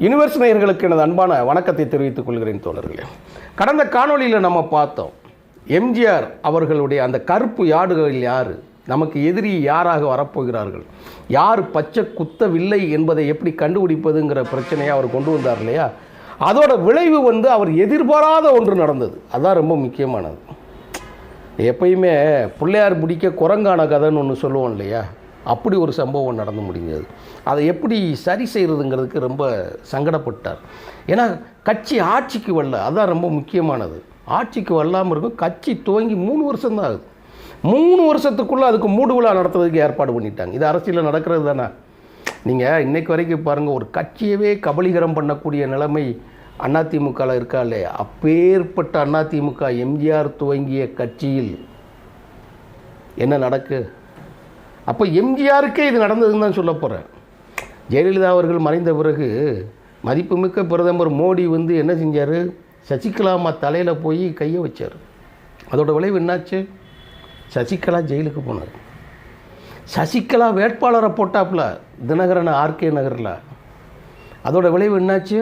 Universe நேயர்களுக்கு எனது அன்பான வணக்கத்தை தெரிவித்துக் கொள்கிறேன் தோழர்களே. கடந்த காணொளியில் நம்ம பார்த்தோம் எம்ஜிஆர் அவர்களுடைய அந்த கருப்பு யாடுகள் யார்? நமக்கு எதிரி யாராக வரப்போகிறார்கள்? யார் பச்சை குத்தவில்லை என்பதை எப்படி கண்டுபிடிப்பதுங்கிற பிரச்சனையை அவர் கொண்டு வந்தார் இல்லையா? அதோட விளைவு வந்து அவர் எதிர்பாராத ஒன்று நடந்தது. அதான் ரொம்ப முக்கியமானது. எப்பயுமே பிள்ளையார் பிடிக்க குரங்கான கதைன்னு ஒன்று சொல்லுவோம் இல்லையா? அப்படி ஒரு சம்பவம் நடந்து முடிஞ்சது அதை எப்படி சரி செய்கிறதுங்கிறதுக்கு ரொம்ப சங்கடப்பட்டார். ஏன்னா கட்சி ஆட்சிக்கு வரல. அதுதான் ரொம்ப முக்கியமானது. ஆட்சிக்கு வரலாமல் இருக்கும். கட்சி துவங்கி மூணு வருஷம்தான் ஆகுது. மூணு வருஷத்துக்குள்ளே அதுக்கு மூடு விழா நடத்துறதுக்கு ஏற்பாடு பண்ணிட்டாங்க. இது அரசியலில் நடக்கிறது தானே? நீங்கள் இன்னைக்கு வரைக்கும் பாருங்கள் ஒரு கட்சியவே கபலீகரம் பண்ணக்கூடிய நிலைமை அதிமுகவில் இருக்கா இல்லையா? அப்பேற்பட்ட அதிமுக எம்ஜிஆர் துவங்கிய கட்சியில் என்ன நடக்கு? அப்போ எம்ஜிஆருக்கே இது நடந்ததுன்னு தான் சொல்ல போகிறேன் ஜெயலலிதா அவர்கள் மறைந்த பிறகு மதிப்புமிக்க பிரதமர் மோடி வந்து என்ன செஞ்சார்? சசிகலா அம்மா தலையில் போய் கையை வச்சார். அதோட விளைவு என்னாச்சு? சசிகலா ஜெயிலுக்கு போனார். சசிகலா வேட்பாளரை போட்டாப்புல தினகரன் ஆர்கே நகரில். அதோட விளைவு என்னாச்சு?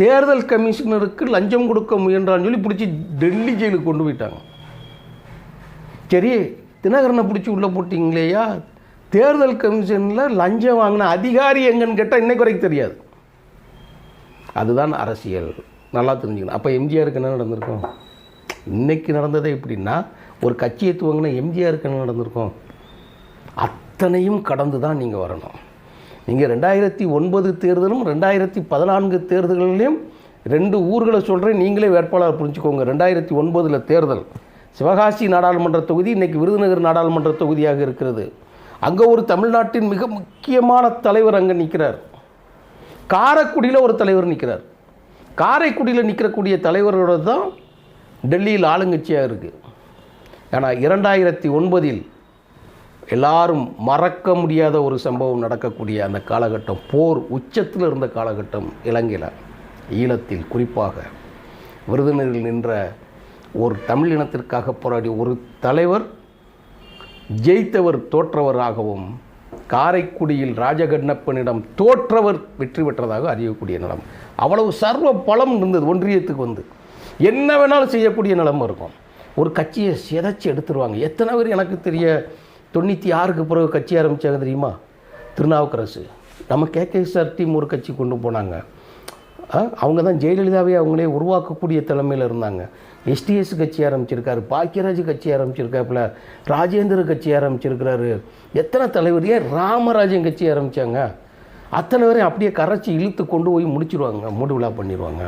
தேர்தல் கமிஷனருக்கு லஞ்சம் கொடுக்க முயன்றான்னு சொல்லி பிடிச்சி டெல்லி ஜெயிலுக்கு கொண்டு போயிட்டாங்க. சரி தினகரனை பிடிச்சி உள்ளே போட்டிங்களேயா? தேர்தல் கமிஷனில் லஞ்சம் வாங்கின அதிகாரி எங்கன்னு கேட்டால் இன்றைக்கு வரைக்கும் தெரியாது. அதுதான் அரசியல். நல்லா தெரிஞ்சுக்கணும். அப்போ எம்ஜிஆருக்கு என்ன நடந்திருக்கும்? இன்றைக்கி நடந்ததே எப்படின்னா ஒரு கட்சியை துவங்கின எம்ஜிஆருக்கு என்ன நடந்திருக்கும்? அத்தனையும் கடந்து தான் நீங்கள் வரணும். நீங்கள் ரெண்டாயிரத்தி ஒன்பது தேர்தலும் ரெண்டாயிரத்தி பதினான்கு தேர்தல்களையும் ரெண்டு ஊர்களை சொல்கிறேன் நீங்களே வேட்பாளர் புரிஞ்சுக்கோங்க. ரெண்டாயிரத்தி ஒன்பதில் தேர்தல். சிவகாசி நாடாளுமன்ற தொகுதி இன்றைக்கி விருதுநகர் நாடாளுமன்ற தொகுதியாக இருக்கிறது. அங்கே ஒரு தமிழ்நாட்டின் மிக முக்கியமான தலைவர் அங்கே நிற்கிறார் காரைக்குடியில் ஒரு தலைவர் நிற்கிறார் காரைக்குடியில் நிற்கக்கூடிய தலைவரோட தான் டெல்லியில் ஆளுங்கட்சியாக இருக்குது ஏன்னா இரண்டாயிரத்தி ஒன்பதில் எல்லாரும் மறக்க முடியாத ஒரு சம்பவம் நடக்கக்கூடிய அந்த காலகட்டம் போர் உச்சத்தில் இருந்த காலகட்டம் இலங்கையில். ஈழத்தில் குறிப்பாக விருதுநகரில் நின்ற ஒரு தமிழ் இனத்திற்காக போராடிய ஒரு தலைவர் ஜெயித்தவர் தோற்றவராகவும் காரைக்குடியில் ராஜகண்ணப்பனிடம் தோற்றவர் வெற்றி பெற்றதாக அறியக்கூடிய நிலம். அவ்வளவு சர்வ பலம் இருந்தது ஒன்றியத்துக்கு வந்து. என்ன வேணாலும் செய்யக்கூடிய நிலம் இருக்கும். ஒரு கட்சியை சிதைச்சி எடுத்துருவாங்க. எத்தனை பேர் எனக்கு தெரிய தொண்ணூற்றி ஆறுக்கு பிறகு கட்சி ஆரம்பித்தாங்க தெரியுமா? திருநாவுக்கரசு. நம்ம கேகேஎஸ்ஆர் டீம் ஒரு கட்சி கொண்டு போனாங்க. அவங்க தான் ஜெயலலிதாவே அவங்களே உருவாக்கக்கூடிய தலைமையில் இருந்தாங்க. எஸ்டிஎஸ் கட்சி ஆரம்பிச்சிருக்காரு பாக்கியராஜ் கட்சி ஆரம்பிச்சிருக்காப்புல ராஜேந்திர கட்சி ஆரம்பிச்சிருக்கிறாரு. எத்தனை தலைவர் ஏன் ராமராஜன் கட்சி ஆரம்பித்தாங்க அத்தனை பேரையும் அப்படியே கரைச்சி இழுத்து கொண்டு போய் முடிச்சிருவாங்க மூடு விழா பண்ணிடுவாங்க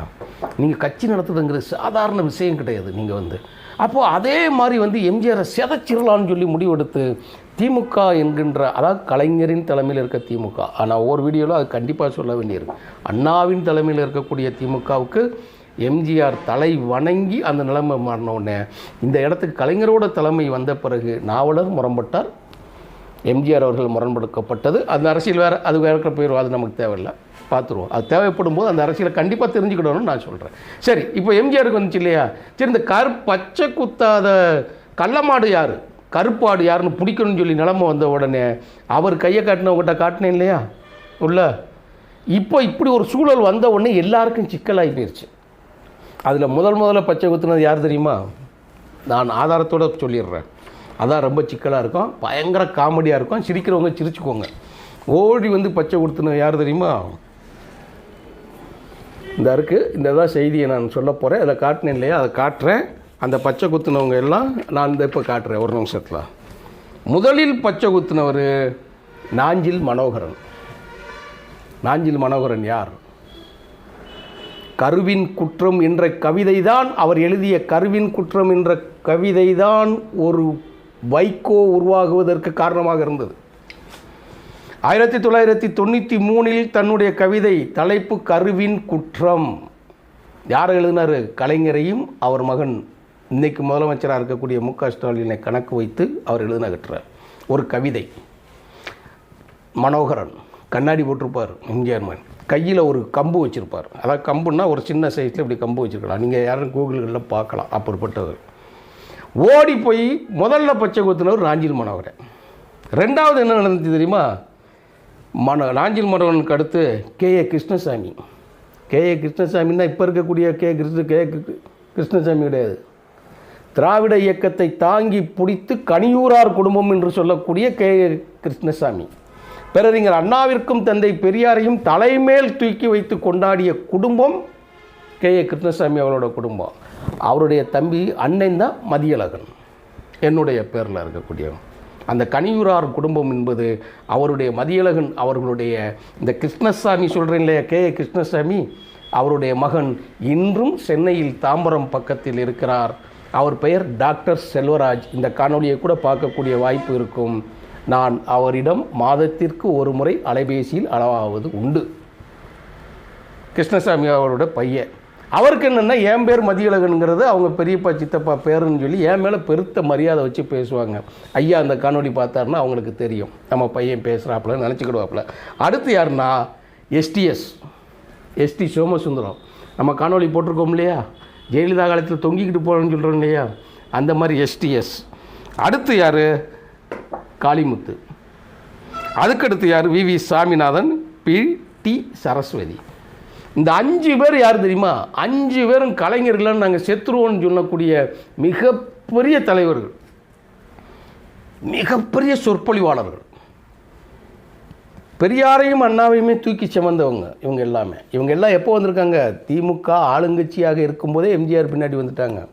நீங்கள் கட்சி நடத்துதுங்கிறது சாதாரண விஷயம் கிடையாது நீங்கள் வந்து. அப்போது அதே மாதிரி வந்து எம்ஜிஆரை செதச்சிடலான்னு சொல்லி முடிவெடுத்து திமுக என்கின்ற அதாவது கலைஞரின் தலைமையில் இருக்க திமுக ஆனால் ஒவ்வொரு வீடியோவில் அது கண்டிப்பாக சொல்ல வேண்டியிருக்கு. அண்ணாவின் தலைமையில் இருக்கக்கூடிய திமுகவுக்கு எம்ஜிஆர் தலை வணங்கி அந்த நிலைமை மாறினோடனே இந்த இடத்துக்கு கலைஞரோட தலைமை வந்த பிறகு நாவலர் முரண்பட்டார். எம்ஜிஆர் அவர்கள் முரண்படுக்கப்பட்டது அந்த அரசியல் வேறு அது வேற போயிடும் அது நமக்கு தேவையில்லை. பார்த்துருவோம். அது தேவைப்படும் போது அந்த அரசியலை கண்டிப்பாக தெரிஞ்சுக்கிடணும்னு நான் சொல்கிறேன் சரி இப்போ எம்ஜிஆருக்கு வந்துச்சு இல்லையா? சரி இந்த கரு பச்சை குத்தாத கள்ளமாடு யார்? கருப்பாடு யாருன்னு பிடிக்கணும்னு சொல்லி நிலமை வந்த உடனே அவர் கையை காட்டினவங்ககிட்ட காட்டினேன் இல்லையா? உள்ள. இப்போ இப்படி ஒரு சூழல் வந்த உடனே எல்லாருக்கும் சிக்கலாகி போயிடுச்சு அதில் முதல் முதல்ல பச்சை குத்துனது யார் தெரியுமா? நான் ஆதாரத்தோடு சொல்லிடுறேன். அதான் ரொம்ப சிக்கலாக இருக்கும். பயங்கர காமெடியாக இருக்கும். சிரிக்கிறவங்க சிரிச்சுக்கோங்க. ஓடி வந்து பச்சை கொடுத்துனது யார் தெரியுமா? இந்த இருக்குது இந்த தான் செய்தியை நான் சொல்ல போகிறேன் அதை காட்டினேன் இல்லையா? அதை காட்டுறேன். அந்த பச்சை குத்துனவங்க எல்லாம் நான் இந்த இப்போ காட்டுறேன். ஒரு நிமிஷத்தில். முதலில் பச்சை குத்துனவர் நாஞ்சில் மனோகரன். நாஞ்சில் மனோகரன் யார்? கருவின் குற்றம் என்ற கவிதை தான் அவர் எழுதிய கருவின் குற்றம் என்ற கவிதை தான் ஒரு வைகோ உருவாகுவதற்கு காரணமாக இருந்தது. ஆயிரத்தி தொள்ளாயிரத்தி தொண்ணூற்றி மூணில் தன்னுடைய கவிதை தலைப்பு கருவின் குற்றம். யார் எழுதினார்? கலைஞரையும் அவர் மகன். இன்னைக்கு முதலமைச்சராக இருக்கக்கூடிய மு க ஸ்டாலினை கணக்கு வைத்து அவர் எழுதின கட்டுறார் ஒரு கவிதை. மனோகரன். கண்ணாடி போட்டிருப்பார் எம்ஜிஆர் மகன் கையில் ஒரு கம்பு வச்சுருப்பார். அதாவது கம்புன்னா ஒரு சின்ன சைஸில் இப்படி கம்பு வச்சுருக்கலாம். நீங்கள் யாரும் கூகுள்களில் பார்க்கலாம் அப்படிப்பட்டவர் ஓடி போய் முதல்ல பச்சை குத்துனவர் ராஞ்சில் மனோகரை ரெண்டாவது என்ன நடந்துச்சு தெரியுமா? மன ராஞ்சில் மனோகனுக்கு அடுத்து K. A. Krishnasamy. K. A. கிருஷ்ணசாமின்னா இப்போ இருக்கக்கூடிய கே. கிருஷ்ண கே. கிருஷ்ணசாமி கிடையாது. திராவிட இயக்கத்தை தாங்கி பிடித்து கனியூரார் குடும்பம் என்று சொல்லக்கூடிய கே. ஏ. கிருஷ்ணசாமி. பிறறிஞர் அண்ணாவிற்கும் தந்தை பெரியாரையும் தலைமேல் தூக்கி வைத்து கொண்டாடிய குடும்பம் கே. ஏ. கிருஷ்ணசாமி அவரோட குடும்பம். அவருடைய தம்பி அண்ணன் தான் மதியழகன். என்னுடைய பேரில் இருக்கக்கூடியவன் அந்த கனியூரார் குடும்பம் என்பது அவருடைய மதியழகன் அவர்களுடைய இந்த கிருஷ்ணசாமி சொல்கிறேன் இல்லையா? கே. ஏ. கிருஷ்ணசாமி அவருடைய மகன் இன்றும் சென்னையில் தாம்பரம் பக்கத்தில் இருக்கிறார். அவர் பெயர் டாக்டர் செல்வராஜ். இந்த காணொளியை கூட பார்க்கக்கூடிய வாய்ப்பு இருக்கும். நான் அவரிடம் மாதத்திற்கு ஒரு முறை அலைபேசியில் அளவாவது உண்டு. கிருஷ்ணசாமி அவரோட பையன். அவருக்கு என்னென்னா என் பேர் மதியழகனுங்கிறது அவங்க பெரியப்பா சித்தப்பா பேருன்னு சொல்லி என் மேலே பெருத்த மரியாதை வச்சு பேசுவாங்க. ஐயா அந்த காணொளி பார்த்தாருன்னா அவங்களுக்கு தெரியும். நம்ம பையன் பேசுகிறாப்புல நினச்சிக்கிடுவாப்புல. அடுத்து யாருன்னா எஸ்டிஎஸ் எஸ்டி சோமசுந்தரம். நம்ம காணொளி போட்டிருக்கோம் இல்லையா? ஜெயலலிதா காலத்தில் தொங்கிக்கிட்டு போகிறோம்னு சொல்கிறோம் இல்லையா? அந்த மாதிரி எஸ்டிஎஸ் அடுத்து யார்? காளிமுத்து. அதுக்கடுத்து யார்? V. V. Saminathan P. T. Saraswathi. இந்த அஞ்சு பேர் யார் தெரியுமா? அஞ்சு பேரும் கலைஞர்கள்னு நாங்கள் செத்துருவோம்னு சொல்லக்கூடிய மிகப்பெரிய தலைவர்கள். மிகப்பெரிய சொற்பொழிவாளர்கள். பெரியாரையும் அண்ணாவையுமே தூக்கி சுமந்தவங்க இவங்க எல்லாமே. இவங்க எல்லாம் எப்போ வந்திருக்காங்க? திமுக ஆளுங்கட்சியாக இருக்கும்போதே எம்ஜிஆர் பின்னாடி வந்துட்டாங்க.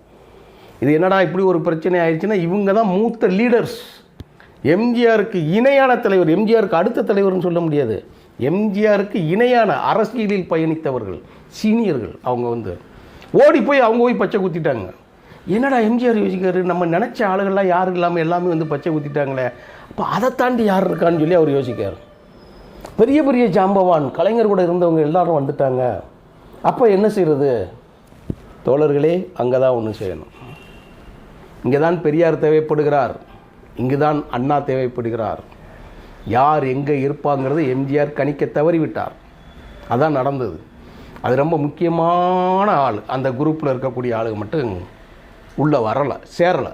இது என்னடா இப்படி ஒரு பிரச்சனை ஆயிடுச்சுன்னா இவங்க தான் மூத்த லீடர்ஸ் எம்ஜிஆருக்கு இணையான தலைவர் எம்ஜிஆருக்கு அடுத்த தலைவர்னு சொல்ல முடியாது. எம்ஜிஆருக்கு இணையான அரசியலில் பயணித்தவர்கள் சீனியர்கள் அவங்க வந்து. ஓடி போய் அவங்க போய் பச்சை குத்திட்டாங்க. என்னடா எம்ஜிஆர் யோசிக்காரு நம்ம நினச்ச ஆளுகள்லாம் யாரும் இல்லாமல் எல்லாமே வந்து பச்சை குத்திட்டாங்களே. அப்போ அதை தாண்டி யார் இருக்கான்னு சொல்லி அவர் யோசிக்கார் பெரிய பெரிய ஜாம்பவான் கலைஞர் கூட இருந்தவங்க எல்லாரும் வந்துட்டாங்க. அப்போ என்ன செய்கிறது தோழர்களே அங்கே தான் ஒன்று செய்யணும். இங்கே தான் பெரியார் தேவைப்படுகிறார். இங்கு தான் அண்ணா தேவைப்படுகிறார். யார் எங்கே இருப்பாங்கிறது எம்ஜிஆர் கணிக்க தவறிவிட்டார். அதான் நடந்தது. அது ரொம்ப முக்கியமான ஆள். அந்த குரூப்பில் இருக்கக்கூடிய ஆளுங்க மட்டும் உள்ளே வரலை சேரலை.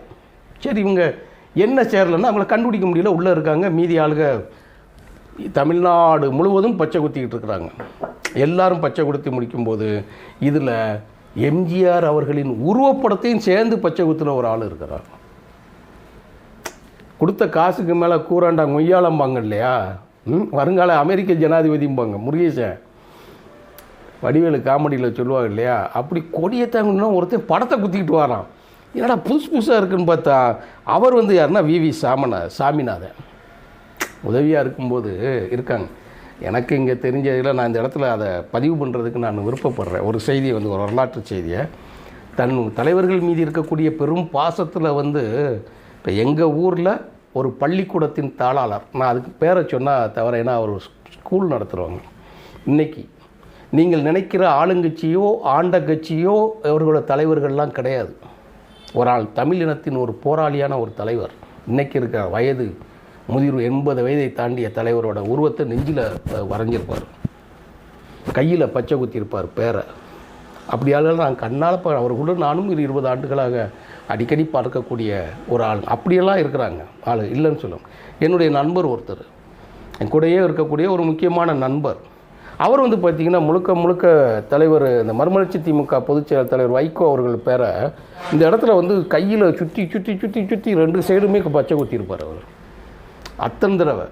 சரி இவங்க என்ன சேரலைன்னா அவங்கள கண்டுபிடிக்க முடியல. உள்ளே இருக்காங்க. மீதி ஆளுங்க தமிழ்நாடு முழுவதும் பச்சை குத்திக்கிட்டு இருக்கிறாங்க. எல்லாரும் பச்சை குத்தி முடிக்கும்போது இதில் எம்ஜிஆர் அவர்களின் உருவப்படத்தையும் சேர்ந்து பச்சை குத்துன ஒரு ஆள் இருக்கிறார். கொடுத்த காசுக்கு மேலே கூறாண்டா மொய்யாளம்பாங்க இல்லையா? ம்? வருங்கால அமெரிக்க ஜனாதிபதிம்பாங்க முருகேசன். வடிவேலு காமெடியில் சொல்லுவாங்க இல்லையா? அப்படி கொடியை தாங்கன்னா ஒருத்தன் படத்தை குத்திக்கிட்டு வரான். என்னடா புதுசு புதுசாக இருக்குன்னு பார்த்தா அவர் வந்து யாருன்னா விவி சாமனா சாமிநாதன். உதவியாக இருக்கும்போது இருக்காங்க. எனக்கு இங்கே தெரிஞ்சதில் நான் இந்த இடத்துல அதை பதிவு பண்ணுறதுக்கு நான் விருப்பப்படுறேன். ஒரு செய்தியை வந்து ஒரு வரலாற்று செய்தியை. தன் தலைவர்கள் மீது இருக்கக்கூடிய பெரும் பாசத்தில் வந்து இப்போ எங்கள் ஊரில் ஒரு பள்ளிக்கூடத்தின் தாளாளர் நான் அதுக்கு பேரை சொன்னால் தவிர ஏன்னா அவர் ஸ்கூல் நடத்துகிறவங்க இன்றைக்கி நீங்கள் நினைக்கிற ஆளுங்கட்சியோ ஆண்ட கட்சியோ அவர்களோட தலைவர்கள்லாம் கிடையாது. ஒரு ஆள் தமிழ் இனத்தின் ஒரு போராளியான ஒரு தலைவர் இன்றைக்கி இருக்கிற வயது முதிர்வு எண்பது வயதை தாண்டிய தலைவரோட உருவத்தை நெஞ்சில் வரைஞ்சிருப்பார். கையில் பச்சை குத்தியிருப்பார் பேரை. அப்படி ஆளுகள் நான் கண்ணால் அவர் அவர்களுட நானும் இரு இருபது ஆண்டுகளாக அடிக்கடி பார்க்கக்கூடிய ஒரு ஆள். அப்படியெல்லாம் இருக்கிறாங்க. ஆள் இல்லைன்னு சொல்லும் என்னுடைய நண்பர் ஒருத்தர். என் கூடயே இருக்கக்கூடிய ஒரு முக்கியமான நண்பர். அவர் வந்து பார்த்திங்கன்னா முழுக்க முழுக்க தலைவர் இந்த மறுமலர்ச்சி திமுக பொதுச்செயலர் தலைவர் வைகோ அவர்கள் பேரை இந்த இடத்துல வந்து கையில் சுற்றி சுற்றி சுற்றி சுற்றி ரெண்டு சைடுமே பச்சை குத்திருப்பார் அவர். அத்தனை தடவை.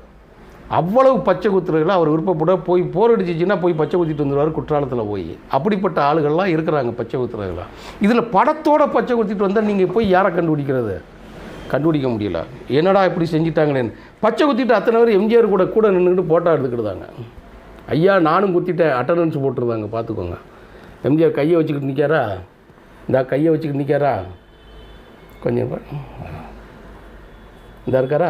அவ்வளவு பச்சை குத்துறதுலாம் அவர் விருப்பப்பட போய் போர் அடிச்சிச்சின்னா போய் பச்சை குத்திட்டு வந்துடுவார் குற்றாலத்தில் போய். அப்படிப்பட்ட ஆளுகள்லாம் இருக்கிறாங்க பச்சை குத்துறதுலாம் இதில் படத்தோட பச்சை குத்திட்டு வந்தால் நீங்கள் போய் யாரை கண்டுபிடிக்கிறது? கண்டுபிடிக்க முடியல. என்னடா இப்படி செஞ்சிட்டாங்களேன்னு பச்சை குத்திட்டு அத்தனை பேர் எம்ஜிஆர் கூட கூட நின்றுட்டு போட்டோ எடுத்துக்கிட்டாங்க ஐயா நானும் குத்திட்டேன். அட்டண்டன்ஸ் போட்டிருந்தாங்க பார்த்துக்கோங்க எம்ஜிஆர் கையை வச்சுக்கிட்டு நிற்காரா இந்த கையை வச்சுக்கிட்டு நிற்காரா கொஞ்சம் இந்த இருக்காரா?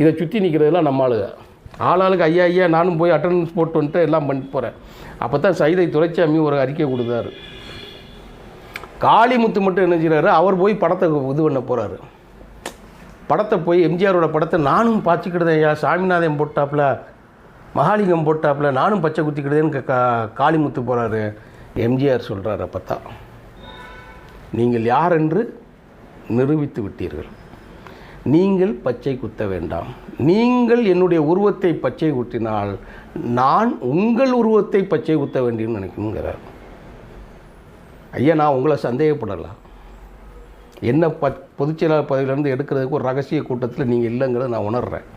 இதை சுற்றி நிற்கிறதெல்லாம் நம்ம ஆளுங்க. ஆளாளுக்கு ஐயா ஐயா நானும் போய் அட்டண்டன்ஸ் போட்டு வந்துட்டு எல்லாம் பண்ணிட்டு போகிறேன் அப்போ தான் சைதை துரைச்சாமி ஒரு அறிக்கை கொடுத்தாரு. காளிமுத்து மட்டும் என்ன செய்கிறாரு அவர் போய் படத்தை இது பண்ண போகிறாரு படத்தை போய் எம்ஜிஆரோட படத்தை நானும் பாய்ச்சிக்கிடுதேன் ஐயா. சாமிநாதன் போட்டாப்புல மகாலிங்கம் போட்டாப்புல நானும் பச்சை குத்திக்கிடுதேன்னு கா காளிமுத்து போகிறாரு எம்ஜிஆர் சொல்கிறார் அப்போ தான் நீங்கள் யார் என்று நிரூபித்து விட்டீர்கள். நீங்கள் பச்சை குத்த வேண்டாம். நீங்கள் என்னுடைய உருவத்தை பச்சை குத்தினால் நான் உங்கள் உருவத்தை பச்சை குத்த வேண்டியன்னு நினைக்கணுங்கிறார். ஐயா நான் உங்களை சந்தேகப்படலாம் என்ன ப பொதுச்செயலாளர் பதவியிலேருந்து எடுக்கிறதுக்கு ஒரு ரகசிய கூட்டத்தில் நீங்கள் இல்லைங்கிறத நான் உணர்கிறேன்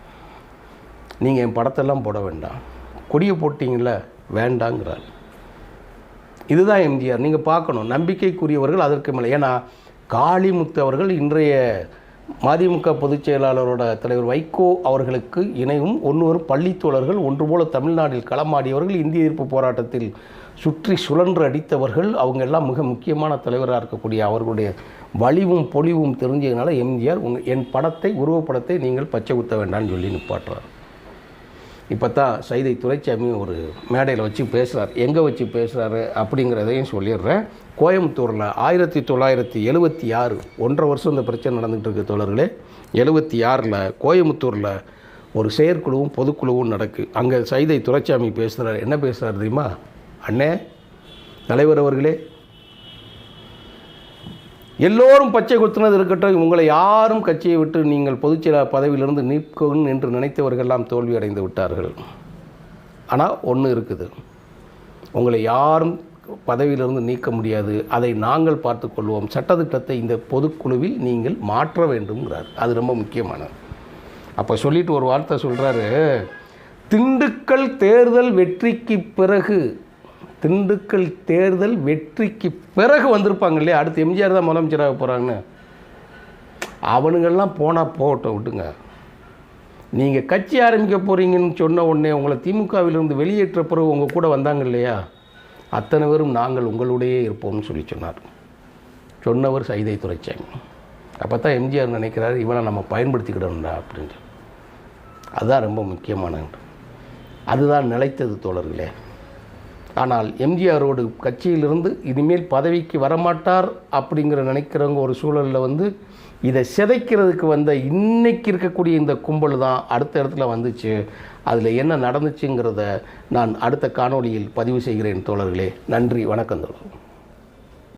நீங்கள் என் படத்தெல்லாம் போட வேண்டாம். கொடியை போட்டிங்கள வேண்டாங்கிறார். இதுதான் எம்ஜிஆர். நீங்கள் பார்க்கணும். நம்பிக்கைக்குரியவர்கள் அதற்கு மேலே. ஏன்னா காளிமுத்து அவர்கள் இன்றைய மதிமுக பொதுச் செயலாளரோட தலைவர் வைகோ அவர்களுக்கு இணையும் ஒன்றுவரும் பள்ளித்தோழர்கள் ஒன்று போல தமிழ்நாட்டில் களமாடியவர்கள் இந்திய எதிர்ப்பு போராட்டத்தில் சுற்றி சுழன்று அடித்தவர்கள் அவங்க எல்லாம் மிக முக்கியமான தலைவராக இருக்கக்கூடிய அவர்களுடைய வலிவும் பொலிவும் தெரிஞ்சதுனால எம்ஜிஆர் உங்கள் என் படத்தை உருவப்படத்தை நீங்கள் பச்சை குத்த வேண்டாம்னு சொல்லி நிப்பாட்டுறார். இப்போ தான் சைதை துரைச்சாமி ஒரு மேடையில் வச்சு பேசுகிறார் எங்கே வச்சு பேசுகிறாரு அப்படிங்கிறதையும் சொல்லிடுறேன். கோயம்புத்தூரில் ஆயிரத்தி தொள்ளாயிரத்தி எழுபத்தி ஆறு ஒன்றரை வருஷம் இந்த பிரச்சனை நடந்துகிட்டு இருக்கு தோழர்களே. எழுபத்தி ஆறில் கோயம்புத்தூரில் ஒரு செயற்குழுவும் பொதுக்குழுவும் நடக்கு. அங்கே சைதை துரைச்சாமி பேசுகிறார் என்ன பேசுகிறார் தெரியுமா? அண்ணே தலைவர் அவர்களே எல்லோரும் பச்சை குத்துனது இருக்கட்டும். உங்களை யாரும் கட்சியை விட்டு நீங்கள் பொதுச்செயலாளர் பதவியிலிருந்து நீக்கணும் என்று நினைத்தவர்கள்லாம் தோல்வி அடைந்து விட்டார்கள். ஆனால் ஒன்று இருக்குது. உங்களை யாரும் பதவியிலிருந்து நீக்க முடியாது. அதை நாங்கள் பார்த்து கொள்வோம். சட்டத்திட்டத்தை இந்த பொதுக்குழுவில் நீங்கள் மாற்ற வேண்டும்ங்கிறார். அது ரொம்ப முக்கியமானது. அப்போ சொல்லிட்டு ஒரு வார்த்தை சொல்கிறாரு திண்டுக்கல் தேர்தல் வெற்றிக்கு பிறகு திண்டுக்கல் தேர்தல் வெற்றிக்கு பிறகு வந்திருப்பாங்க இல்லையா? அடுத்து எம்ஜிஆர் தான் முதலமைச்சராக போகிறாங்கன்னு அவனுங்கெல்லாம் போனால் போகட்டும் விட்டுங்க. நீங்கள் கட்சி ஆரம்பிக்க போகிறீங்கன்னு சொன்ன உடனே உங்களை திமுகவிலிருந்து வெளியேற்ற பிறகு உங்கள் கூட வந்தாங்க இல்லையா? அத்தனை பேரும் நாங்கள் உங்களுடையே இருப்போம்னு சொல்லி சொன்னார். சொன்னவர் சைதை துரைச்சாமி அப்போ தான் எம்ஜிஆர் நினைக்கிறாரு இவனை நம்ம பயன்படுத்திக்கிடணும்டா அப்படின்னு அதுதான் ரொம்ப முக்கியமான அதுதான் நிலைத்தது தோழர்களே. ஆனால் எம்ஜிஆரோடு கட்சியிலிருந்து இனிமேல் பதவிக்கு வரமாட்டார் அப்படிங்கிற நினைக்கிறவங்க ஒரு சூழலில் வந்து இதை சிதைக்கிறதுக்கு வந்த இன்னைக்கு இருக்கக்கூடிய இந்த கும்பல் தான் அடுத்த இடத்துல வந்துச்சு. அதில் என்ன நடந்துச்சுங்கிறத நான் அடுத்த காணொளியில் பதிவு செய்கிறேன் தோழர்களே. நன்றி வணக்கம் தோழர்.